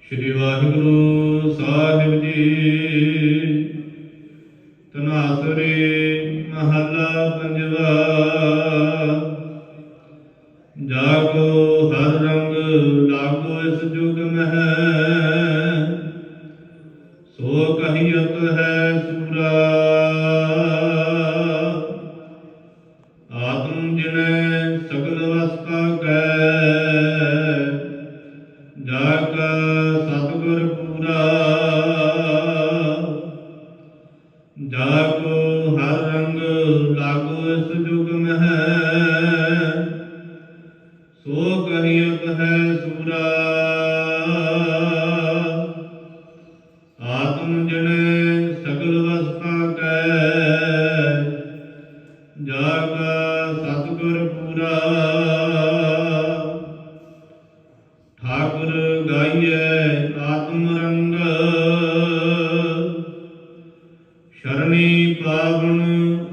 ਸ਼੍ਰੀ ਵਾਹਿਗੁਰੂ ਸਾਹਿਬ ਜੀ। ਤਨਾਸਰੇ ਮਹੱਲਾ ਪੰਜਵਾ। ਜਾਗੋ ਹਰ ਰੰਗ, ਲਾਗੋ ਇਸ ਜੁਗ ਮਹਿ। ਸੋ ਕਹੀਅਤ ਹੈ ਸੂਰਾ। ਆਤਮ ਜਿਨੈ ਸਗਲ ਵਸਤਾ ਕੈ। ਜਾ ਹਰ ਰੰਗ ਲਾਗੋ ਇਸ ਜੁਗ ਮਹਿ। ਸੋ ਕਰਿਅਤ ਹੈ ਸੂਰਾ। ਆਤਮ ਜਣੇ ਸਗਲ ਵਸਤਾ ਕੈ। ਜਾ ਕਾ ਸਤਿਗੁਰ ਪੂਰਾ। ਠਾਕੁਰ ਗਾਈਐ ਆਤਮ ਰੰਗ ਸ਼ਰਣੀ ਪਾਵਨ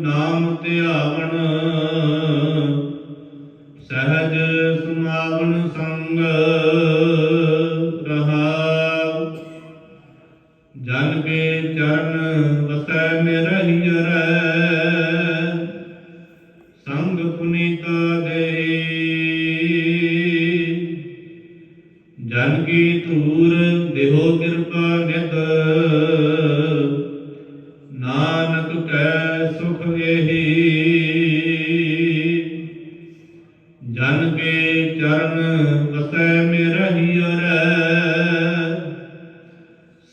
ਨਾਮ ਧਿਆਵਨ, ਸਹਜ ਸੁਮਾਵਨ ਸੰਗ ਰਹਾਉ। ਜਨ ਕੇ ਚਰਨ ਵਸੈ ਨਿਰਹੀਰੈ ਸੰਗ ਪੁਨੀਤਾ ਦੇਹੀ। ਜਨ ਕੀ ਧੂਰ ਦੇਹੋ ਕਿਰਪਾ ਨਿਤ ਚਰਨ ਵਸੈ ਮਿਰਹੀਰੈ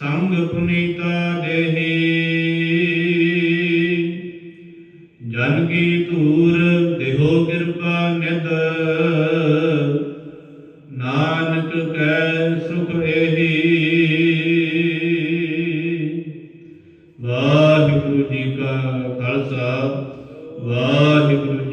ਸੰਗ ਪੁਨੀਤਾ ਦੇਹੀ। ਜਨ ਕੀ ਧੂਰ, ਦੇਹੋ ਕਿਰਪਾ ਨਿਤ ਨਾਨਕ ਕੈ ਸੁਖ ਇਹੀ ਵਾਹਿਗੁਰੂ ਜੀ ਕਾ ਖਾਲਸਾ, ਵਾਹਿਗੁਰੂ ਜੀ